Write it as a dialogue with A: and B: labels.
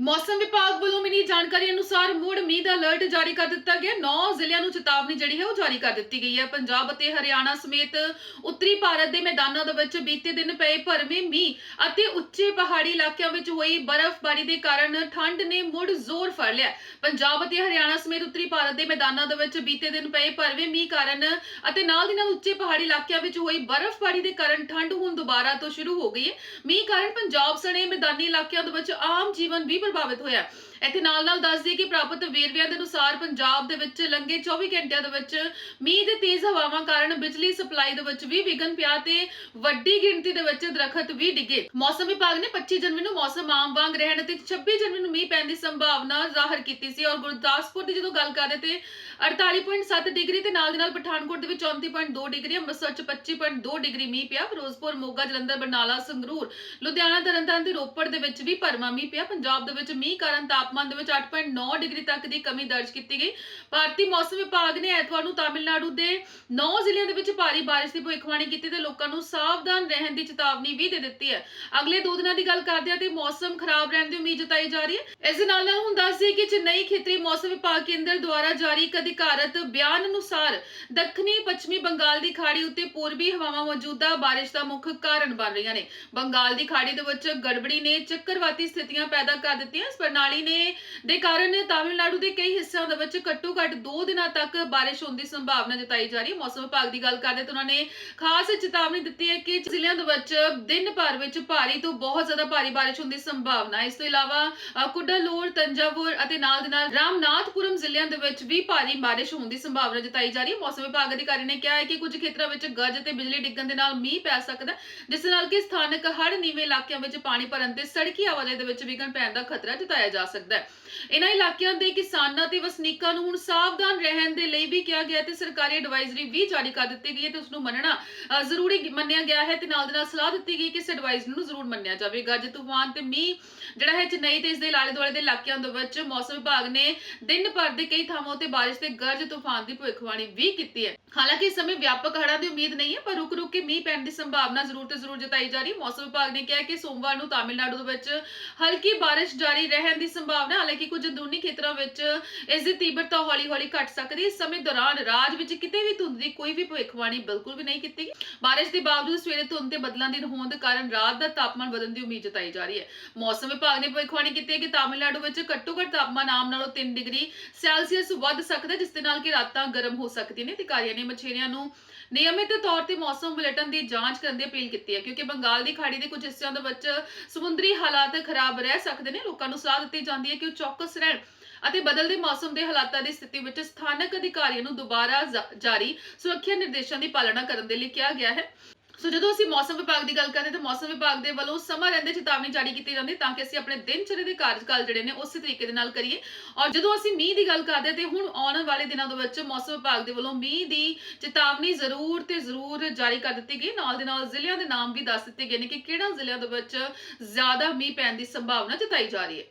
A: ਮੌਸਮ ਵਿਭਾਗ ਵੱਲੋਂ ਮਿਲੀ ਜਾਣਕਾਰੀ ਅਨੁਸਾਰ ਮੁੜ ਮੀਂਹ ਦਾ ਅਲਰਟ ਜਾਰੀ ਕਰ ਦਿੱਤਾ ਗਿਆ। ਨੌ ਜ਼ਿਲ੍ਹਿਆਂ ਨੂੰ ਚੇਤਾਵਨੀ ਜਿਹੜੀ ਹੈ ਉਹ ਜਾਰੀ ਕਰ ਦਿੱਤੀ ਗਈ ਹੈ। ਪੰਜਾਬ ਅਤੇ ਹਰਿਆਣਾ ਸਮੇਤ ਉੱਤਰੀ ਭਾਰਤ ਦੇ ਮੈਦਾਨਾਂ ਦੇ ਵਿੱਚ ਬੀਤੇ ਦਿਨ ਪਏ ਭਰਵੇਂ ਮੀਂਹ ਅਤੇ ਉੱਚੇ ਪਹਾੜੀ ਇਲਾਕਿਆਂ ਵਿੱਚ ਹੋਈ ਬਰਫ਼ਬਾਰੀ ਦੇ ਕਾਰਨ ਠੰਡ ਨੇ ਮੁੜ ਜ਼ੋਰ ਫੜ ਲਿਆ। ਪੰਜਾਬ ਅਤੇ ਹਰਿਆਣਾ ਸਮੇਤ ਉੱਤਰੀ ਭਾਰਤ ਦੇ ਮੈਦਾਨਾਂ ਦੇ ਵਿੱਚ ਬੀਤੇ ਦਿਨ ਪਏ ਭਰਵੇਂ ਮੀਂਹ ਕਾਰਨ ਅਤੇ ਨਾਲ ਦੀ ਨਾਲ ਉੱਚੇ ਪਹਾੜੀ ਇਲਾਕਿਆਂ ਵਿੱਚ ਹੋਈ ਬਰਫ਼ਬਾਰੀ ਦੇ ਕਾਰਨ ਠੰਡ ਹੁਣ ਦੁਬਾਰਾ ਤੋਂ ਸ਼ੁਰੂ ਹੋ ਗਈ ਹੈ। ਮੀਂਹ ਕਾਰਨ ਪੰਜਾਬ ਸਣੇ ਮੈਦਾਨੀ ਇਲਾਕਿਆਂ ਦੇ ਵਿੱਚ ਆਮ ਜੀਵਨ ਵੀ Bawa. ਇੱਥੇ ਨਾਲ ਨਾਲ ਦੱਸ ਦਈਏ ਕਿ ਪ੍ਰਾਪਤ ਵੇਰਵਿਆਂ ਦੇ ਅਨੁਸਾਰ ਪੰਜਾਬ ਦੇ ਵਿੱਚ ਲੰਘੇ 24 ਘੰਟਿਆਂ ਦੇ ਵਿੱਚ ਮੀਂਹ ਦੇ ਤੇਜ਼ ਹਵਾਵਾਂ ਕਾਰਨ ਬਿਜਲੀ ਸਪਲਾਈ ਦੇ ਵਿੱਚ ਵੀ ਵਿਘਨ ਪਿਆ ਤੇ ਵੱਡੀ ਗਿਣਤੀ ਦੇ ਵਿੱਚ ਦਰਖਤ ਵੀ ਡਿੱਗੇ। ਮੌਸਮ ਵਿਭਾਗ ਨੇ 25 ਜਨਵਰੀ ਨੂੰ ਮੌਸਮ ਆਮ ਵਾਂਗ ਰਹਿਣ ਤੇ 26 ਜਨਵਰੀ ਨੂੰ ਮੀਂਹ ਪੈਣ ਦੀ ਸੰਭਾਵਨਾ ਜ਼ਾਹਰ ਕੀਤੀ ਸੀ ਔਰ ਗੁਰਦਾਸਪੁਰ ਦੀ ਜਦੋਂ ਗੱਲ ਕਰਦੇ ਤੇ 48.7 ਡਿਗਰੀ ਤੇ ਨਾਲ ਦੀ ਨਾਲ ਪਠਾਨਕੋਟ ਦੇ ਵਿੱਚ 34.2 ਡਿਗਰੀ, ਅੰਮ੍ਰਿਤਸਰ ਚ 25.2 ਡਿਗਰੀ ਮੀਂਹ ਪਿਆ, ਫਿਰੋਜ਼ਪੁਰ, ਮੋਗਾ, ਜਲੰਧਰ, ਬਰਨਾਲਾ, ਸੰਗਰੂਰ, ਲੁਧਿਆਣਾ, ਤਰਨਤਾਰਨ ਤੇ ਰੋਪੜ ਦੇ ਵਿੱਚ ਵੀ ਭਰਵਾਂ ਮੀਂਹ ਪਿਆ। ਪੰਜਾਬ ਦੇ ਵਿੱਚ ਮੀਂਹ ਕਾਰਨ ਤਾਪ ਤਾਪਮਾਨ ਦੇ ਵਿੱਚ 8.9 ਡਿਗਰੀ ਤੱਕ ਦੀ ਕਮੀ ਦਰਜ ਕੀਤੀ ਗਈ। ਭਾਰਤੀ ਮੌਸਮ ਵਿਭਾਗ ਨੇ ਐਤਵਾਰ ਨੂੰ ਤਾਮਿਲਨਾਡੂ ਦੇ 9 ਜ਼ਿਲ੍ਹਿਆਂ ਦੇ ਵਿੱਚ ਭਾਰੀ ਬਾਰਿਸ਼ ਦੀ ਭਵਿੱਖਬਾਣੀ ਕੀਤੀ ਤੇ ਲੋਕਾਂ ਨੂੰ ਸਾਵਧਾਨ ਰਹਿਣ ਦੀ ਚੇਤਾਵਨੀ ਵੀ ਦੇ ਦਿੱਤੀ ਹੈ। ਅਗਲੇ 2 ਦਿਨਾਂ ਦੀ ਗੱਲ ਕਰਦੇ ਹਾਂ ਤੇ ਮੌਸਮ ਖਰਾਬ ਰਹਿਣ ਦੀ ਉਮੀਦ ਜਤਾਈ ਜਾ ਰਹੀ ਹੈ। ਇਸ ਦੇ ਨਾਲ ਨਾਲ ਹੁਣ ਦੱਸ ਦਈਏ ਕਿ ਚੇਨਈ ਖੇਤਰੀ ਮੌਸਮ ਵਿਭਾਗ ਕੇਂਦਰ ਦੁਆਰਾ ਜਾਰੀ ਇੱਕ ਅਧਿਕਾਰਤ ਬਿਆਨ ਅਨੁਸਾਰ ਦੱਖਣੀ ਪੱਛਮੀ ਬੰਗਾਲ ਦੀ ਖਾੜੀ ਉੱਤੇ ਪੂਰਬੀ ਹਵਾਵਾਂ ਮੌਜੂਦਾ ਬਾਰਿਸ਼ ਦਾ ਮੁੱਖ ਕਾਰਨ ਬਣ ਰਹੀਆਂ ਨੇ। ਬੰਗਾਲ ਦੀ ਖਾੜੀ ਦੇ ਵਿੱਚ ਗੜਬੜੀ ਨੇ ਚੱਕਰਵਾਤੀ ਸਥਿਤੀਆਂ ਪੈਦਾ ਕਰ ਦਿੱਤੀਆਂ। ਇਸ ਪ੍ਰਣਾਲੀ ਨੇ ਦੇ ਕਾਰਨ ਤਾਮਿਲਨਾਡੂ ਦੇ ਕਈ ਹਿੱਸਿਆਂ ਦੇ ਵਿੱਚ ਘੱਟੋ ਘੱਟ 2 ਦਿਨਾਂ ਤੱਕ ਬਾਰਿਸ਼ ਹੋਣ ਦੀ ਸੰਭਾਵਨਾ ਜਤਾਈ ਜਾ ਰਹੀ ਹੈ। ਮੌਸਮ ਵਿਭਾਗ ਦੀ ਗੱਲ ਕਰਦੇ ਤਾਂ ਉਹਨਾਂ ਨੇ ਖਾਸ ਚੇਤਾਵਨੀ ਦਿੱਤੀ ਹੈ ਕਿ ਜ਼ਿਲ੍ਹਿਆਂ ਦੇ ਵਿੱਚ ਦਿਨ ਭਰ ਵਿੱਚ ਭਾਰੀ ਤੋਂ ਬਹੁਤ ਜ਼ਿਆਦਾ ਭਾਰੀ ਬਾਰਿਸ਼ ਹੋਣ ਦੀ ਸੰਭਾਵਨਾ ਇਸ ਤੋਂ ਇਲਾਵਾ ਅ, ਕੁਡਾਲੋਰ ਤੰਜਾਵੁਰ ਅਤੇ ਨਾਲ ਦੇ ਨਾਲ ਰਾਮਨਾਥਪੁਰਮ ਜ਼ਿਲ੍ਹਿਆਂ ਦੇ ਵਿੱਚ ਵੀ ਭਾਰੀ ਬਾਰਿਸ਼ ਹੋਣ ਦੀ ਸੰਭਾਵਨਾ ਜਤਾਈ ਜਾ ਰਹੀ ਹੈ। ਮੌਸਮ ਵਿਭਾਗ ਅਧਿਕਾਰੀ ਨੇ ਕਿਹਾ ਹੈ ਕਿ ਕੁਝ ਖੇਤਰਾਂ ਵਿੱਚ ਗੱਜ ਤੇ ਬਿਜਲੀ ਡਿੱਗਣ ਦੇ ਨਾਲ ਮੀਂਹ ਪੈ ਸਕਦਾ ਹੈ, ਜਿਸ ਨਾਲ ਕਿ ਸਥਾਨਕ ਹੜ੍ਹ ਨੀਵੇਂ ਇਲਾਕਿਆਂ ਵਿੱਚ ਪਾਣੀ ਭਰਨ ਤੇ ਸੜਕੀ ਆਵਾਜਾਈ ਦੇ ਵਿੱਚ ਵਿਘਨ ਪੈਣ ਦਾ ਖਤਰਾ ਜਤਾਇਆ ਜਾ ਸਕਦਾ ਹੈ। ਇਹਨਾਂ ਇਲਾਕਿਆਂ ਦੇ ਕਿਸਾਨਾਂ ਤੇ ਵਸਨੀਕਾਂ ਨੂੰ ਹੁਣ ਸਾਵਧਾਨ ਰਹਿਣ ਦੇ ਲਈ ਵੀ ਕਿਹਾ ਗਿਆ ਤੇ ਸਰਕਾਰੀ ਐਡਵਾਈਜ਼ਰੀ ਵੀ ਜਾਰੀ ਕਰ ਦਿੱਤੀ ਗਈ ਹੈ ਤੇ ਉਸ ਨੂੰ ਮੰਨਣਾ ਜ਼ਰੂਰੀ ਮੰਨਿਆ ਗਿਆ ਹੈ ਤੇ ਨਾਲ ਦੇ ਨਾਲ ਸਲਾਹ ਦਿੱਤੀ ਗਈ ਕਿ ਇਸ ਐਡਵਾਈਜ਼ਰੀ ਨੂੰ ਜ਼ਰੂਰ ਮੰਨਿਆ ਜਾਵੇ ਗੱਜ ਤੂਫਾਨ ਤੇ ਮੀਂਹ ਜਿਹੜਾ ਹੈ ਚੇਨਈ ਤੇ ਇਸ ਦੇ ਲਾਲੇ ਦੁਆਲੇ ਦੇ ਇਲਾਕਿਆਂ ਦੇ ਵਿੱਚ ਮੌਸਮ ਵਿਭਾਗ ਨੇ ਦਿਨ ਭਰ ਦੇ ਕਈ ਥਾਵਾਂ ਤੇ ਬਾਰਿਸ਼ ਤੇ ਗਰਜ ਤੂਫਾਨ ਦੀ ਭਵਿੱਖਬਾਣੀ ਵੀ ਕੀਤੀ ਹੈ। ਹਾਲਾਂਕਿ ਇਸ ਸਮੇਂ ਵਿਆਪਕ ਹੜ੍ਹਾਂ ਦੀ ਉਮੀਦ ਨਹੀਂ ਹੈ, ਪਰ ਰੁਕ ਰੁਕ ਕੇ ਮੀਂਹ ਪੈਣ ਦੀ ਸੰਭਾਵਨਾ ਜ਼ਰੂਰ ਤੇ ਜ਼ਰੂਰ ਜਤਾਈ ਜਾ ਰਹੀ ਹੈ। ਮੌਸਮ ਵਿਭਾਗ ਨੇ ਕਿਹਾ ਕਿ ਸੋਮਵਾਰ ਨੂੰ ਤਾਮਿਲਨਾਡੂ ਦੇ ਵਿੱਚ ਹਲਕੀ ਬਾਰਿਸ਼ ਜਾਰੀ ਰਹਿਣ ਦੀ ਸੰਭਾਵਨਾ ਹੈ। ਹਾਲਾਂਕਿ ਕੁਝ ਅੰਦਰੂਨੀ ਖੇਤਰਾਂ ਵਿੱਚ ਇਸ ਦੀ ਤੀਬਰਤਾ ਹੌਲੀ-ਹੌਲੀ ਘਟ ਸਕਦੀ ਹੈ। ਇਸ ਸਮੇਂ ਦੌਰਾਨ ਰਾਜ ਵਿੱਚ ਕਿਤੇ ਵੀ ਧੁੰਦ ਦੀ ਕੋਈ ਵੀ ਭਵਿੱਖਬਾਣੀ ਬਿਲਕੁਲ ਵੀ ਨਹੀਂ ਕੀਤੀ ਗਈ। ਬਾਰਿਸ਼ ਦੇ ਬਾਵਜੂਦ ਸਵੇਰੇ ਧੁੰਦ ਤੇ ਬੱਦਲਾਂ ਦੀ ਹੋਣ ਦੇ ਕਾਰਨ ਰਾਤ ਦਾ ਤਾਪਮਾਨ ਵਧਣ ਦੀ ਉਮੀਦ ਜਤਾਈ ਜਾ ਰਹੀ ਹੈ। ਮੌਸਮ ਵਿਭਾਗ ਨੇ ਭਵਿੱਖਬਾਣੀ ਕੀਤੀ ਹੈ ਕਿ ਤਾਮਿਲਨਾਡੂ ਵਿੱਚ ਘੱਟੋ-ਘੱਟ ਤਾਪਮਾਨ ਆਮ ਨਾਲੋਂ 3 ਡਿਗਰੀ ਸੈਲਸੀਅਸ ਵੱਧ ਸਕਦਾ ਹੈ, ਜਿਸ ਦੇ ਨਾਲ ਕਿ ਰਾਤਾਂ ਗਰਮ ਹੋ ਸਕਦੀਆਂ ਨੇ। ਅਧਿਕਾਰੀਆਂ ਨੇ ਮਛੇਰਿਆਂ ਨੂੰ ਨਿਯਮਿਤ ਤੌਰ ਤੇ ਮੌਸਮ ਬੁਲੇਟਿਨ ਦੀ ਜਾਂਚ ਕਰਨ ਦੀ ਅਪੀਲ ਕੀਤੀ ਹੈ, ਕਿਉਂਕਿ ਬੰਗਾਲ ਦੀ ਖਾੜੀ ਦੇ ਕੁਝ ਹਿੱਸਿਆਂ ਦੇ ਵਿੱਚ ਸਮੁੰਦਰੀ ਹਾਲਾਤ ਖਰਾਬ ਰਹਿ ਸਕਦੇ ਨੇ। ਲੋਕਾਂ ਨੂੰ ਸਲਾਹ ਦਿੱਤੀ ਜਾਂਦੀ ਹੈ ਕਿ ਉਹ ਚੌਕਸ ਰਹਿਣ ਅਤੇ ਬਦਲਦੇ ਮੌਸਮ ਦੇ ਹਾਲਾਤਾਂ ਦੀ ਸਥਿਤੀ ਵਿੱਚ ਸਥਾਨਕ ਅਧਿਕਾਰੀਆਂ ਨੂੰ ਦੁਬਾਰਾ ਜਾਰੀ ਸੁਰੱਖਿਆ ਨਿਰਦੇਸ਼ਾਂ ਦੀ ਪਾਲਣਾ ਕਰਨ ਦੇ ਲਈ ਕਿਹਾ ਗਿਆ ਹੈ। ਸੋ ਜਦੋਂ ਅਸੀਂ ਮੌਸਮ ਵਿਭਾਗ ਦੀ ਗੱਲ ਕਰਦੇ ਤਾਂ ਮੌਸਮ ਵਿਭਾਗ ਦੇ ਵੱਲੋਂ ਸਮਾਂ ਰਹਿੰਦੇ ਚੇਤਾਵਨੀ ਜਾਰੀ ਕੀਤੀ ਜਾਂਦੀ ਤਾਂ ਕਿ ਅਸੀਂ ਆਪਣੇ ਦਿਨ ਦੇ ਕਾਰਜਕਾਲ ਜਿਹੜੇ ਨੇ ਉਸੇ ਤਰੀਕੇ ਦੇ ਨਾਲ ਕਰੀਏ। ਔਰ ਜਦੋਂ ਅਸੀਂ ਮੀਂਹ ਦੀ ਗੱਲ ਕਰਦੇ ਤੇ ਹੁਣ ਆਉਣ ਵਾਲੇ ਦਿਨਾਂ ਦੇ ਵਿੱਚ ਮੌਸਮ ਵਿਭਾਗ ਦੇ ਵੱਲੋਂ ਮੀਂਹ ਦੀ ਚੇਤਾਵਨੀ ਜ਼ਰੂਰ ਤੇ ਜ਼ਰੂਰ ਜਾਰੀ ਕਰ ਦਿੱਤੀ ਗਈ। ਨਾਲ ਦੇ ਨਾਲ ਜ਼ਿਲ੍ਹਿਆਂ ਦੇ ਨਾਮ ਵੀ ਦੱਸ ਦਿੱਤੇ ਗਏ ਨੇ ਕਿ ਕਿਹੜਾ ਜ਼ਿਲ੍ਹਿਆਂ ਦੇ ਵਿੱਚ ਜ਼ਿਆਦਾ ਮੀਂਹ ਪੈਣ ਦੀ ਸੰਭਾਵਨਾ ਜਤਾਈ ਜਾ ਰਹੀ ਹੈ।